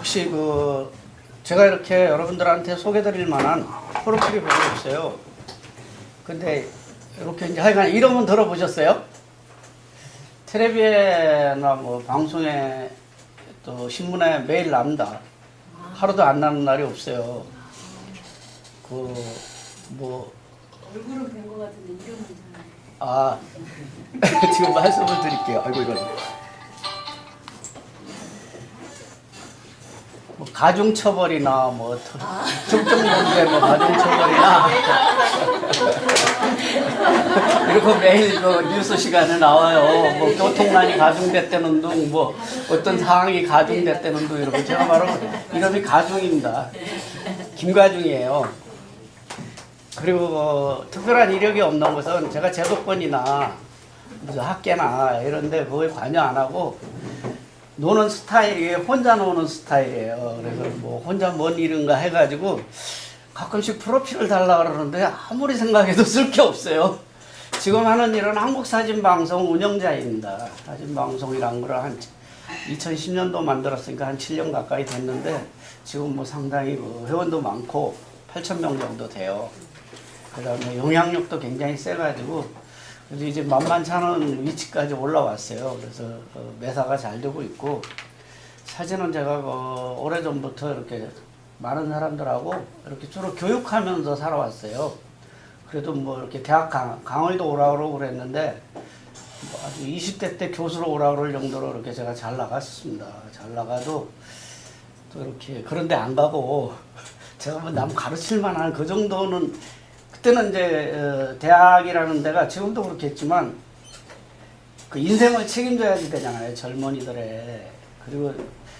혹시 그 제가 이렇게 여러분들한테 소개드릴 만한 프로필이 별로 없어요. 근데 이렇게 이제 하여간 이름은 들어보셨어요? 텔레비에나 뭐 방송에 또 신문에 매일 납니다. 하루도 안 나는 날이 없어요. 그 뭐 얼굴은 뵌 것 같은데 이름은 잘. 아, 지금 말씀을 드릴게요. 아이고, 이거. 가중처벌이나, 뭐, 터- 특정 문제, 뭐, 가중처벌이나. 이렇게 매일 그 뉴스 시간에 나와요. 뭐, 교통난이 가중됐다는 둥, 뭐, 어떤 상황이 가중됐다는 둥, 이러고. 제가 바로 이름이 가중입니다. 김가중이에요. 그리고 어, 특별한 이력이 없는 것은 제가 제도권이나 학계나 이런데 그거에 관여 안 하고 노는 스타일이 혼자 노는 스타일이에요. 그래서 뭐 혼자 뭔 일인가 해가지고 가끔씩 프로필을 달라 그러는데 아무리 생각해도 쓸 게 없어요. 지금 하는 일은 한국사진방송 운영자입니다. 사진방송이란 걸 한 2010년도 만들었으니까 한 7년 가까이 됐는데 지금 뭐 상당히 그 회원도 많고 8천 명 정도 돼요. 그다음에 영향력도 굉장히 세가지고 그래서 이제 만만치 않은 위치까지 올라왔어요. 그래서 어, 매사가 잘 되고 있고 사진은 제가 어, 오래 전부터 이렇게 많은 사람들하고 이렇게 주로 교육하면서 살아왔어요. 그래도 뭐 이렇게 대학 강, 강의도 오라 그러고 그랬는데 뭐 아주 20대 때 교수로 오라 그럴 정도로 이렇게 제가 잘 나갔습니다. 잘 나가도 또 이렇게 그런데 안 가고 제가 뭐 남 가르칠 만한 그 정도는 그때는 이제 어, 대학이라는 데가 지금도 그렇겠지만 그 인생을 책임져야지 되잖아요 젊은이들의 그리고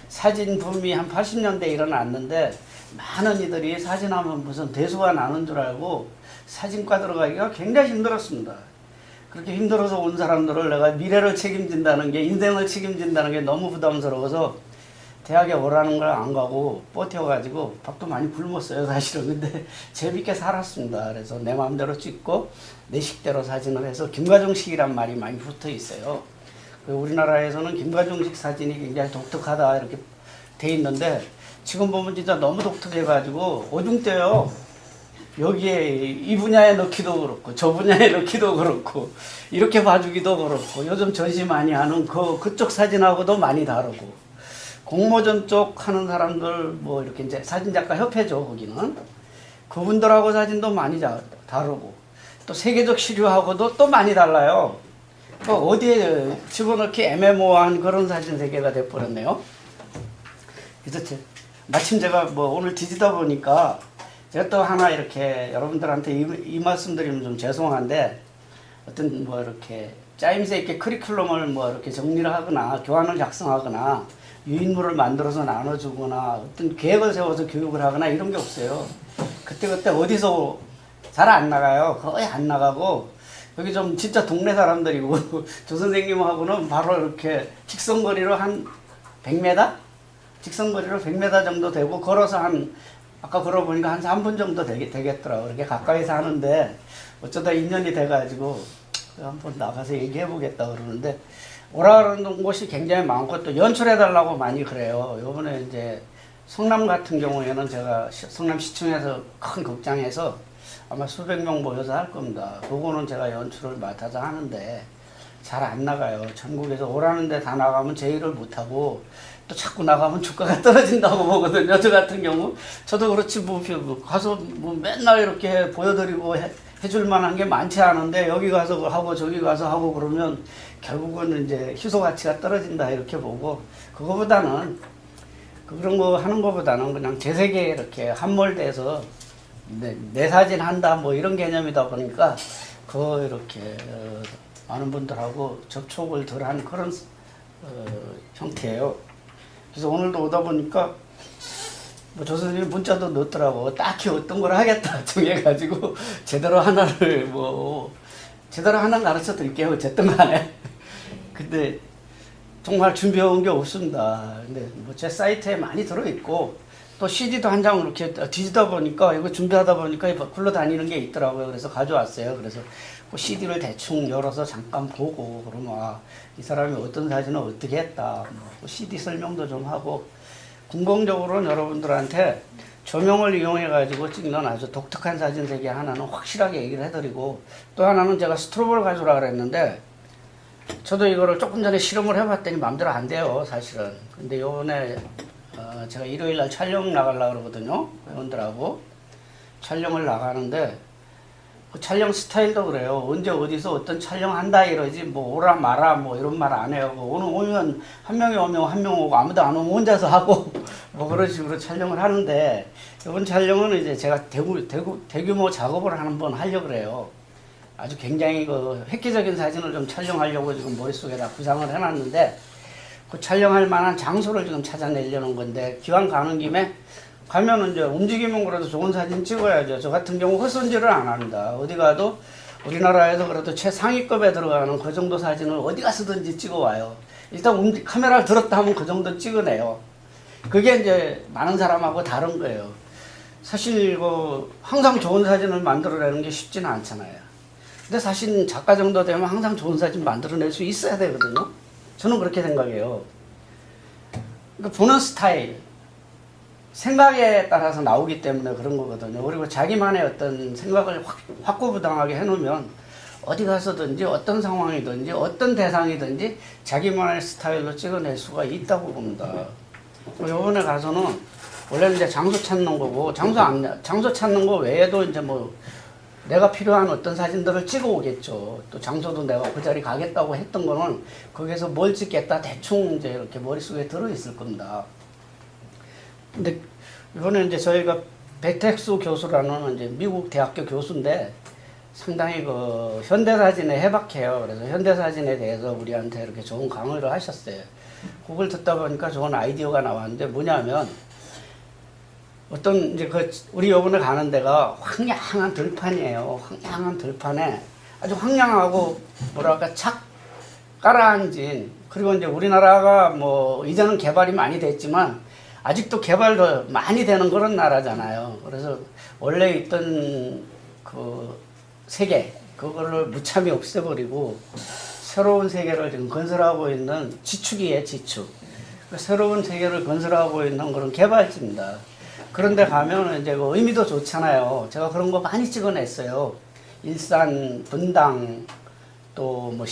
사진 붐이 한 80년대 일어났는데 많은 이들이 사진하면 무슨 대수가 나는 줄 알고 사진과 들어가기가 굉장히 힘들었습니다. 그렇게 힘들어서 온 사람들을 내가 미래를 책임진다는 게 인생을 책임진다는 게 너무 부담스러워서 대학에 오라는 걸 안 가고 버텨가지고 밥도 많이 굶었어요 사실은. 근데 재밌게 살았습니다. 그래서 내 마음대로 찍고 내 식대로 사진을 해서 김가중식이란 말이 많이 붙어 있어요. 그 우리나라에서는 김가중식 사진이 굉장히 독특하다 이렇게 돼 있는데 지금 보면 진짜 너무 독특해가지고 오중대요. 여기에 이 분야에 넣기도 그렇고 저 분야에 넣기도 그렇고 이렇게 봐주기도 그렇고 요즘 전시 많이 하는 그 그쪽 사진하고도 많이 다르고 공모전 쪽 하는 사람들 뭐 이렇게 이제 사진작가 협회죠 거기는 그분들하고 사진도 많이 자- 다르고 또 세계적 시류하고도 또 많이 달라요. 그 어디에 집어넣기 애매모호한 그런 사진 세계가 돼버렸네요. 그래서 제- 마침 제가 뭐 오늘 뒤지다 보니까 제가 또 하나 이렇게 여러분들한테 이, 이 말씀드리면 좀 죄송한데 어떤 뭐 이렇게 짜임새 있게 커리큘럼을 뭐 이렇게 정리를 하거나 교환을 작성하거나 유인물을 만들어서 나눠주거나 어떤 계획을 세워서 교육을 하거나 이런 게 없어요. 그때그때 어디서 잘 안 나가요. 거의 안 나가고 여기 좀 진짜 동네 사람들이고 조 선생님하고는 바로 이렇게 직선거리로 한 100m? 직선거리로 100m 정도 되고 걸어서 한 아까 걸어보니까 한 3분 정도 되겠, 되겠더라고. 그렇게 가까이서 하는데 어쩌다 인연이 돼가지고 한번 나가서 얘기해 보겠다 그러는데 오라 그러는 곳이 굉장히 많고 또 연출해 달라고 많이 그래요. 요번에 이제 성남 같은 경우에는 제가 시- 성남시청에서 큰 극장에서 아마 수백 명 모여서 할 겁니다. 그거는 제가 연출을 맡아서 하는데 잘 안 나가요. 전국에서 오라는데 다 나가면 제 일을 못하고 또 자꾸 나가면 주가가 떨어진다고 보거든요. 저 같은 경우 저도 그렇지 뭐 가서 뭐 맨날 이렇게 보여드리고 해, 해줄 만한 게 많지 않은데 여기 가서 하고 저기 가서 하고 그러면 결국은 이제 희소 가치가 떨어진다 이렇게 보고 그거보다는 그런 거 하는 것보다는 그냥 제 세계에 이렇게 함몰돼서 내, 내 사진 한다 뭐 이런 개념이다 보니까 그 이렇게 어, 많은 분들하고 접촉을 덜 한 그런 어, 형태예요. 그래서 오늘도 오다 보니까 뭐 조 선생님 문자도 넣었더라고. 딱히 어떤 걸 하겠다 정해가지고 제대로 하나를 뭐 제대로 하나 가르쳐 드릴게요. 어쨌든 간에. 근데 정말 준비해온 게 없습니다. 근데 뭐 제 사이트에 많이 들어있고 또 CD도 한 장 이렇게 뒤지다 보니까 이거 준비하다 보니까 굴러다니는 게 있더라고요. 그래서 가져왔어요. 그래서 그 CD를 대충 열어서 잠깐 보고 그러면 아, 이 사람이 어떤 사진을 어떻게 했다. 뭐 CD 설명도 좀 하고. 궁극적으로는 여러분들한테 조명을 이용해 가지고 찍는 아주 독특한 사진 세계 하나는 확실하게 얘기를 해드리고 또 하나는 제가 스트로보를 가져라 그랬는데 저도 이거를 조금 전에 실험을 해봤더니 마음대로 안 돼요 사실은. 근데 요번에 어, 제가 일요일 날 촬영 나가려고 그러거든요 회원들하고. 촬영을 나가는데 그 촬영 스타일도 그래요. 언제 어디서 어떤 촬영한다 이러지 뭐 오라 마라 뭐 이런 말 안 해요. 뭐 오늘 오면 한 명이 오면 한 명 오고 아무도 안 오면 혼자서 하고 뭐 그런 식으로 촬영을 하는데 이번 촬영은 이제 제가 대구 대구 대규모 작업을 한번 하려고 그래요. 아주 굉장히 그 획기적인 사진을 좀 촬영하려고 지금 머릿속에다 구상을 해놨는데 그 촬영할 만한 장소를 지금 찾아내려는 건데 기왕 가는 김에 가면은 이제 움직이면 그래도 좋은 사진 찍어야죠. 저 같은 경우 헛손질을 안 합니다. 어디 가도 우리나라에서 그래도 최상위급에 들어가는 그 정도 사진을 어디 가서든지 찍어와요. 일단 움직- 카메라를 들었다 하면 그 정도 찍어내요. 그게 이제 많은 사람하고 다른 거예요. 사실 그 항상 좋은 사진을 만들어내는 게 쉽지는 않잖아요. 근데 사실 작가 정도 되면 항상 좋은 사진 만들어낼 수 있어야 되거든요. 저는 그렇게 생각해요. 그러니까 보는 스타일, 생각에 따라서 나오기 때문에 그런 거거든요. 그리고 자기만의 어떤 생각을 확, 확고부당하게 해놓으면 어디 가서든지 어떤 상황이든지 어떤 대상이든지 자기만의 스타일로 찍어낼 수가 있다고 봅니다. 요번에 가서는 원래는 이제 장소 찾는 거고 장소 안 장소 찾는 거 외에도 이제 뭐 내가 필요한 어떤 사진들을 찍어 오겠죠. 또 장소도 내가 그 자리 가겠다고 했던 거는 거기서 뭘 찍겠다 대충 이제 이렇게 머릿속에 들어 있을 겁니다. 근데 이번에 이제 저희가 베텍수 교수라는 이제 미국 대학교 교수인데 상당히 그 현대사진에 해박해요. 그래서 현대사진에 대해서 우리한테 이렇게 좋은 강의를 하셨어요. 그걸 듣다 보니까 좋은 아이디어가 나왔는데 뭐냐면 어떤 이제 그 우리 요번에 가는 데가 황량한 들판이에요. 황량한 들판에 아주 황량하고 뭐랄까 착 깔아앉은 그리고 이제 우리나라가 뭐 이제는 개발이 많이 됐지만 아직도 개발도 많이 되는 그런 나라잖아요. 그래서 원래 있던 그 세계 그거를 무참히 없애버리고 새로운 세계를 지금 건설하고 있는 지축이에요, 지축. 그 새로운 세계를 건설하고 있는 그런 개발지입니다. 그런데 가면 이제 그 의미도 좋잖아요. 제가 그런 거 많이 찍어냈어요. 일산 분당 또 뭐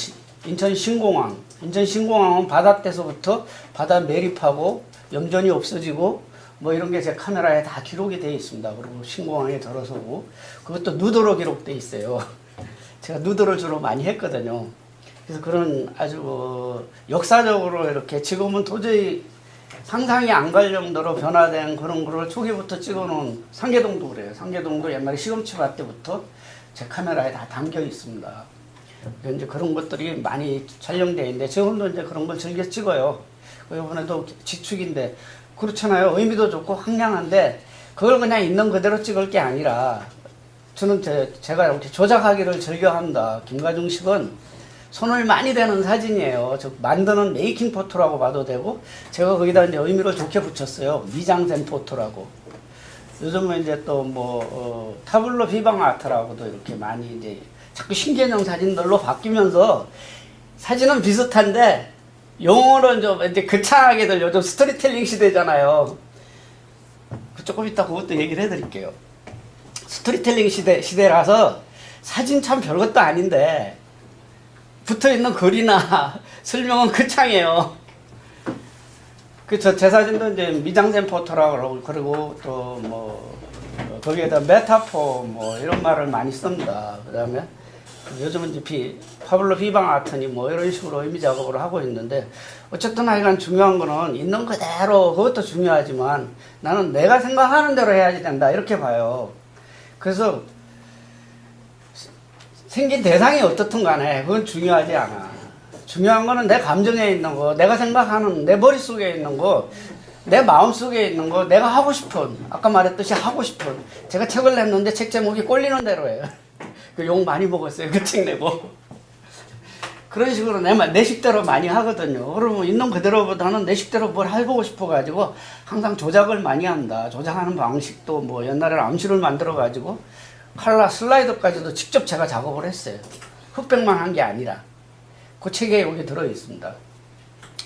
인천 신공항. 인천 신공항은 바다 때서부터 바다 매립하고 염전이 없어지고 뭐 이런 게 제 카메라에 다 기록이 되어 있습니다. 그리고 신공항에 들어서고 그것도 누드로 기록돼 있어요. 제가 누드를 주로 많이 했거든요. 그래서 그런 아주 그 역사적으로 이렇게 지금은 도저히 상상이 안 갈 정도로 변화된 그런 거를 초기부터 찍어놓은 상계동도 그래요. 상계동도 옛날에 시금치 밭 때부터 제 카메라에 다 담겨 있습니다. 이제 그런 것들이 많이 촬영되어 있는데 지금도 이제 그런 걸 즐겨 찍어요. 그 이번에도 지축인데 그렇잖아요. 의미도 좋고 황량한데 그걸 그냥 있는 그대로 찍을 게 아니라 저는 제, 제가 이렇게 조작하기를 즐겨합니다. 김가중식은 손을 많이 대는 사진이에요. 즉 만드는 메이킹 포토라고 봐도 되고 제가 거기다 이제 의미를 좋게 붙였어요. 미장센 포토라고. 요즘은 이제 또뭐 어, 타블로 비방 아트라고도 이렇게 많이 이제 자꾸 신개념 사진들로 바뀌면서 사진은 비슷한데 용어는 좀 이제 거창하게들 요즘 스토리텔링 시대잖아요. 그 조금 이따 그것도 얘기를 해드릴게요. 스토리텔링 시대 시대라서 사진 참 별것도 아닌데 붙어 있는 글이나 설명은 거창해요. 그저 제 사진도 이제 미장센 포토라고 그러고 그리고 또 뭐 거기에다 메타포 뭐 이런 말을 많이 씁니다. 그 다음에 요즘은 이제 비, 파블로 비방 아트니 뭐 이런 식으로 의미 작업을 하고 있는데 어쨌든 하여간 중요한 거는 있는 그대로 그것도 중요하지만 나는 내가 생각하는 대로 해야지 된다 이렇게 봐요. 그래서 생긴 대상이 어떻든 간에 그건 중요하지 않아. 중요한 거는 내 감정에 있는 거, 내가 생각하는 내 머릿속에 있는 거, 내 마음속에 있는 거, 내가 하고 싶은, 아까 말했듯이 하고 싶은. 제가 책을 냈는데 책 제목이 꼴리는 대로 예요. 그 욕 많이 먹었어요. 그 책 내고. 그런 식으로 내, 말- 내 식대로 많이 하거든요. 그러면 있는 그대로보다는 내 식대로 뭘 해보고 싶어가지고 항상 조작을 많이 합니다. 조작하는 방식도 뭐 옛날에는 암시를 만들어가지고 칼라 슬라이더까지도 직접 제가 작업을 했어요. 흑백만 한 게 아니라. 그 책에 여기 들어 있습니다.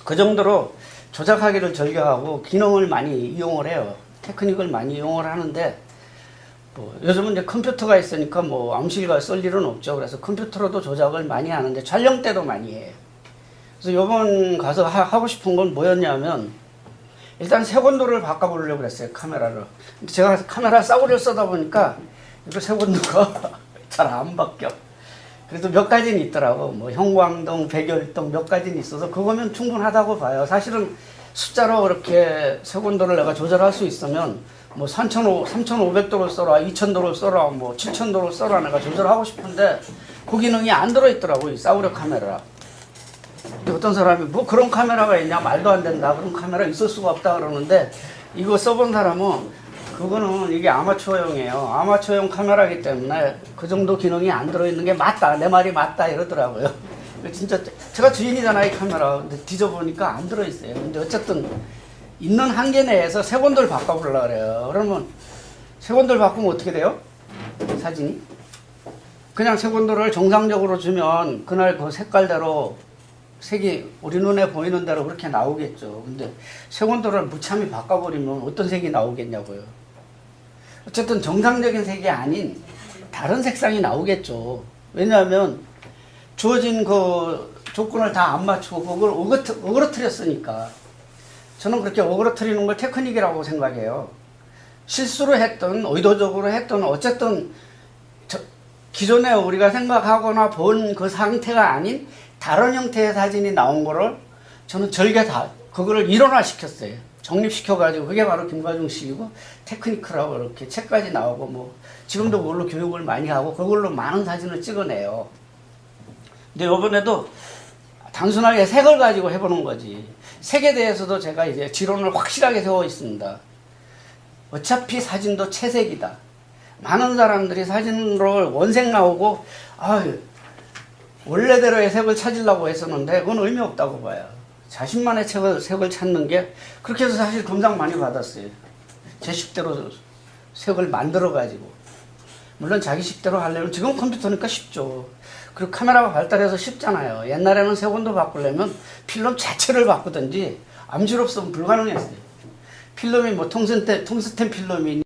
그 정도로 조작하기를 즐겨하고 기능을 많이 이용을 해요. 테크닉을 많이 이용을 하는데 뭐 요즘은 이제 컴퓨터가 있으니까 뭐 암실과 쓸 일은 없죠. 그래서 컴퓨터로도 조작을 많이 하는데 촬영 때도 많이 해요. 그래서 요번 가서 하, 하고 싶은 건 뭐였냐면 일단 색온도를 바꿔보려고 그랬어요 카메라를. 제가 카메라 싸구려 쓰다 보니까 이거 색온도가 잘 안 바뀌어. 그래도 몇 가지는 있더라고. 뭐 형광등, 백열등 몇 가지는 있어서 그거면 충분하다고 봐요. 사실은 숫자로 그렇게 색온도를 내가 조절할 수 있으면 뭐 3,500, 3,500도로 써라, 2,000도로 써라, 뭐 7,000도로 써라 내가 조절하고 싶은데 그 기능이 안 들어있더라고 이 싸구려 카메라. 어떤 사람이 뭐 그런 카메라가 있냐 말도 안 된다 그런 카메라 있을 수가 없다 그러는데 이거 써본 사람은 그거는 이게 아마추어용이에요. 아마추어용 카메라기 때문에 그 정도 기능이 안 들어있는 게 맞다 내 말이 맞다 이러더라고요. 진짜 제가 주인이잖아 이 카메라. 근데 뒤져보니까 안 들어있어요. 근데 어쨌든 있는 한계 내에서 색온도를 바꿔보려고 그래요 그러면 색온도를 바꾸면 어떻게 돼요? 사진이? 그냥 색온도를 정상적으로 주면 그날 그 색깔대로 색이 우리 눈에 보이는 대로 그렇게 나오겠죠. 근데 색온도를 무참히 바꿔버리면 어떤 색이 나오겠냐고요. 어쨌든 정상적인 색이 아닌 다른 색상이 나오겠죠. 왜냐하면 주어진 그 조건을 다 안 맞추고 그걸 어그러, 어그러뜨렸으니까. 저는 그렇게 어그러뜨리는 걸 테크닉이라고 생각해요. 실수로 했던, 의도적으로 했던, 어쨌든 저- 기존에 우리가 생각하거나 본 그 상태가 아닌 다른 형태의 사진이 나온 거를 저는 절개 다 그거를 일원화시켰어요. 정립시켜가지고 그게 바로 김과중 씨이고 테크니크라고 이렇게 책까지 나오고 뭐 지금도 그걸로 교육을 많이 하고 그걸로 많은 사진을 찍어내요. 근데 이번에도 단순하게 색을 가지고 해보는 거지. 색에 대해서도 제가 이제 지론을 확실하게 세워 있습니다. 어차피 사진도 채색이다. 많은 사람들이 사진으로 원색 나오고 아 원래대로의 색을 찾으려고 했었는데 그건 의미 없다고 봐요. 자신만의 색을, 색을 찾는 게 그렇게 해서 사실 금상 많이 받았어요. 제 식대로 색을 만들어 가지고 물론 자기 식대로 하려면 지금 컴퓨터니까 쉽죠. 그리고 카메라가 발달해서 쉽잖아요. 옛날에는 색온도 바꾸려면 필름 자체를 바꾸든지 암시롭으면 불가능했어요. 필름이 뭐 통스텐, 통스텐 필름이